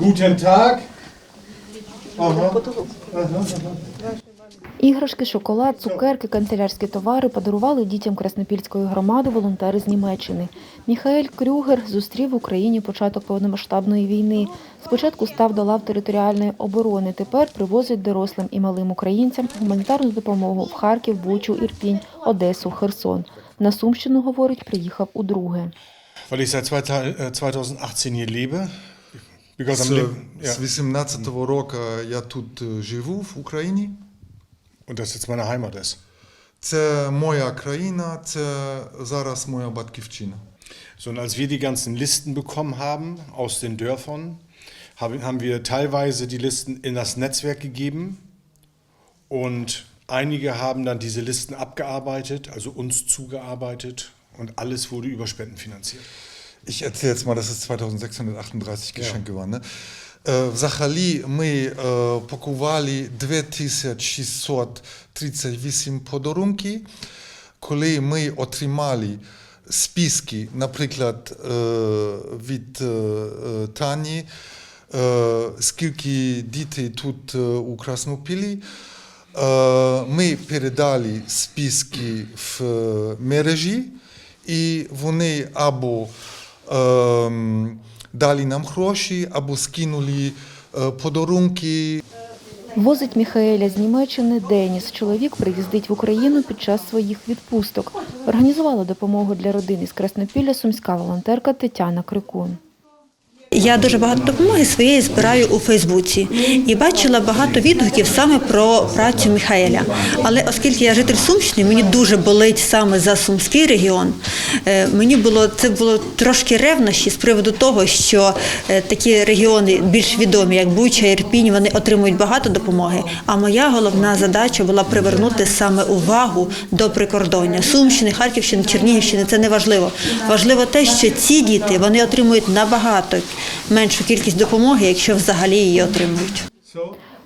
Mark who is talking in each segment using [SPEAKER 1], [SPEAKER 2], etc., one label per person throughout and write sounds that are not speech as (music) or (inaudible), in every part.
[SPEAKER 1] Guten Tag. Ага.
[SPEAKER 2] Іграшки, шоколад, цукерки, канцелярські товари подарували дітям Краснопільської громади волонтери з Німеччини. Міхаель Крюгер зустрів в Україні початок повномасштабної війни. Спочатку став до лав територіальної оборони. Тепер привозить дорослим і малим українцям гуманітарну допомогу в Харків, Бучу, Ірпінь, Одесу, Херсон. На Сумщину, говорить, приїхав удруге.
[SPEAKER 1] Weil ich seit 2018 hier lebe. Because I'm
[SPEAKER 3] З,
[SPEAKER 1] li- ja.
[SPEAKER 3] з 18-го року я тут е, живу в Україні.
[SPEAKER 1] Und das jetzt meine Heimat ist.
[SPEAKER 3] Це моя країна, це зараз моя батьківщина.
[SPEAKER 1] So, und als wir die ganzen Listen bekommen haben aus den Dörfern, haben haben wir teilweise die Listen in das Netzwerk gegeben und einige haben dann diese Listen abgearbeitet, also uns zugearbeitet und alles wurde über Spenden finanziert.
[SPEAKER 3] Ich erzähle jetzt mal, dass es 2638 Geschenke waren. Ne? Взагалі ми пакували 2638 подарунки. Коли ми отримали списки, наприклад, від Тані, скільки дітей тут у Краснопілі, ми передали списки в мережі, і вони або дали нам гроші, або скинули е, подарунки.
[SPEAKER 2] Возить Міхаеля з Німеччини Деніс. Чоловік приїздить в Україну під час своїх відпусток. Організувала допомогу для родини з Краснопілля сумська волонтерка Тетяна Крикун.
[SPEAKER 4] Я дуже багато допомоги своєї збираю у Фейсбуці і бачила багато відгуків саме про працю Міхаеля. Але оскільки я житель Сумщини, мені дуже болить саме за Сумський регіон. е, Мені було це було трошки ревнощі з приводу того, що е, такі регіони більш відомі, як Буча, Ірпінь, вони отримують багато допомоги. А моя головна задача була привернути саме увагу до прикордоння Сумщини, Харківщини, Чернігівщини. Це не важливо. Важливо те, що ці діти вони отримують набагато меншу кількість допомоги, якщо взагалі її отримують.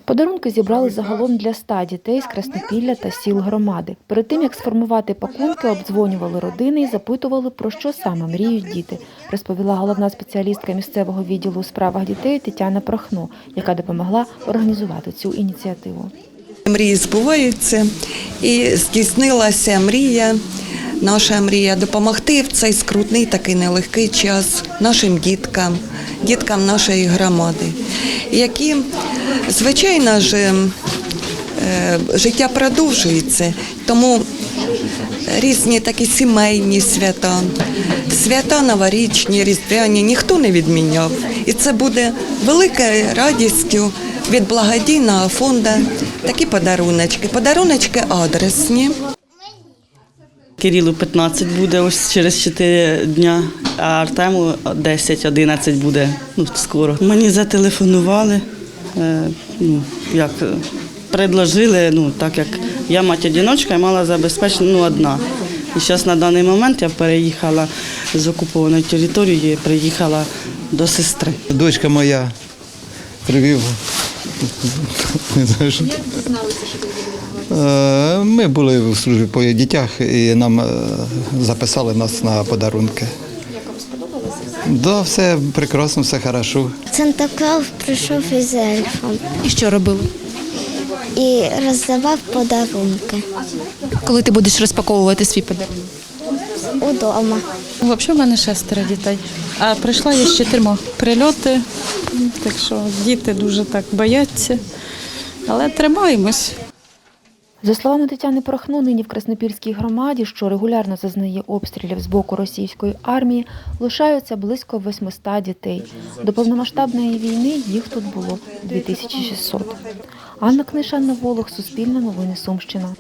[SPEAKER 2] Подарунки зібрали загалом для ста дітей з Краснопілля та сіл громади. Перед тим як сформувати пакунки, обдзвонювали родини і запитували, про що саме мріють діти, розповіла головна спеціалістка місцевого відділу у справах дітей Тетяна Прохно, яка допомогла організувати цю ініціативу.
[SPEAKER 5] Мрії збуваються і здійснилася мрія, наша мрія допомогти в цей скрутний такий нелегкий час нашим діткам, діткам нашої громади, які, звичайно ж, е, життя продовжується, тому різні такі сімейні свята, свята новорічні, різдвяні ніхто не відміняв. І це буде великою радістю від благодійного фонду такі подаруночки. Подаруночки адресні.
[SPEAKER 6] Кирилу 15 буде ось через 4 дня, а Артему 10-11 буде ну, скоро. Мені зателефонували, е, ну, як е, предложили, ну, так як я мать-одиночка і мала забезпечення ну, одна. І зараз на даний момент я переїхала з окупованої території, приїхала до сестри.
[SPEAKER 7] Дочка моя привів. (laughs) Не знаю, що. Е, Ми були в службі по дітях і нам е, записали нас на подарунки. Як вам сподобалося? Да, все прекрасно, все хорошо.
[SPEAKER 8] Санта Клаус прийшов із ельфом
[SPEAKER 9] І що робили?
[SPEAKER 8] і роздавав подарунки
[SPEAKER 9] Коли ти будеш розпаковувати свій подарунок?
[SPEAKER 8] удома.
[SPEAKER 10] Взагалі в мене шестеро дітей. А прийшла я з чотирма прильоти, так що діти дуже так бояться, але тримаємось.
[SPEAKER 2] За словами Тетяни Прохну, нині в Краснопільській громаді, що регулярно зазнає обстрілів з боку російської армії, лишаються близько 800 дітей. До повномасштабної війни їх тут було 2600. Анна Книшанна Волох, Суспільне новини Сумщина.